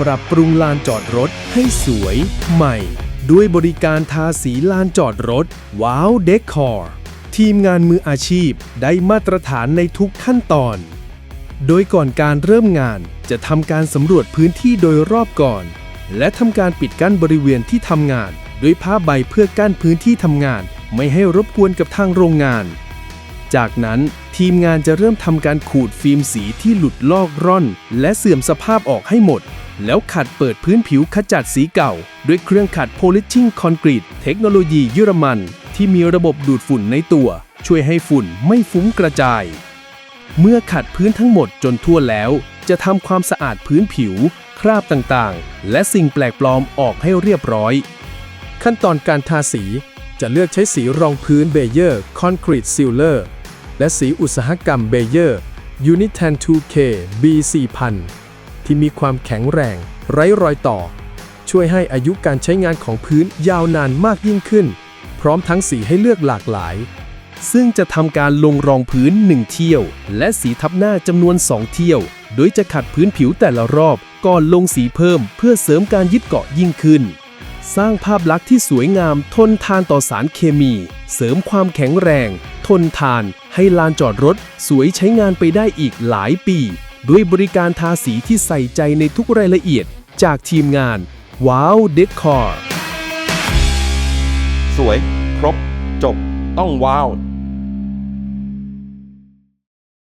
ปรับปรุงลานจอดรถให้สวย ใหม่ ด้วยบริการทาสีลานจอดรถ ว้าวเดคอร์ทีมงานมืออาชีพได้มาตรฐานในทุกขั้นตอน โดยก่อนการเริ่มงานจะทำการสำรวจพื้นที่โดยรอบก่อน และทำการปิดกั้นบริเวณที่ทำงาน ด้วยผ้าใบเพื่อกั้นพื้นที่ทำงาน ไม่ให้รบกวนกับทางโรงงาน จากนั้นทีมงานจะเริ่มทำการขูดฟิล์มสีที่หลุดลอกร่อน และเสื่อมสภาพออกให้หมด แล้วขัดเปิดพื้นผิวขจัดสีเก่า ด้วยเครื่องขัดโพลิชชิ่งคอนกรีตเทคโนโลยีเยอรมัน ที่มีระบบดูดฝุ่นในตัว ช่วยให้ฝุ่นไม่ฟุ้งกระจาย เมื่อขัดพื้นทั้งหมดจนทั่วแล้ว จะทำความสะอาดพื้นผิว คราบต่างๆ และสิ่งแปลกปลอมออกให้เรียบร้อย ขั้นตอนการทาสีจะเลือกใช้สีรองพื้นเบเยอร์คอนกรีตซิลเลอร์และสีอุตสาหกรรมเบเยอร์ยูนิ t 2 2K B4000 ที่มีความแข็งแรง ไร้รอยต่อ ช่วยให้อายุการใช้งานของพื้นยาวนานมากยิ่งขึ้น พร้อมทั้งสีให้เลือกหลากหลาย ซึ่งจะทำการลงรองพื้น 1 เที่ยว และสีทับหน้าจำนวน 2 เที่ยว โดยจะขัดพื้นผิวแต่ละรอบก่อนลงสีเพิ่มเพื่อเสริมการยึดเกาะยิ่งขึ้น สร้างภาพลักษณ์ที่สวยงามทนทานต่อสารเคมี เสริมความแข็งแรง ทนทาน ให้ลานจอดรถ สวยใช้งานไปได้อีกหลายปี ด้วยบริการทาสีที่ใส่ใจในทุกรายละเอียดจากทีมงานว้าวเดคอร์สวย ครบ จบ ต้องว้าว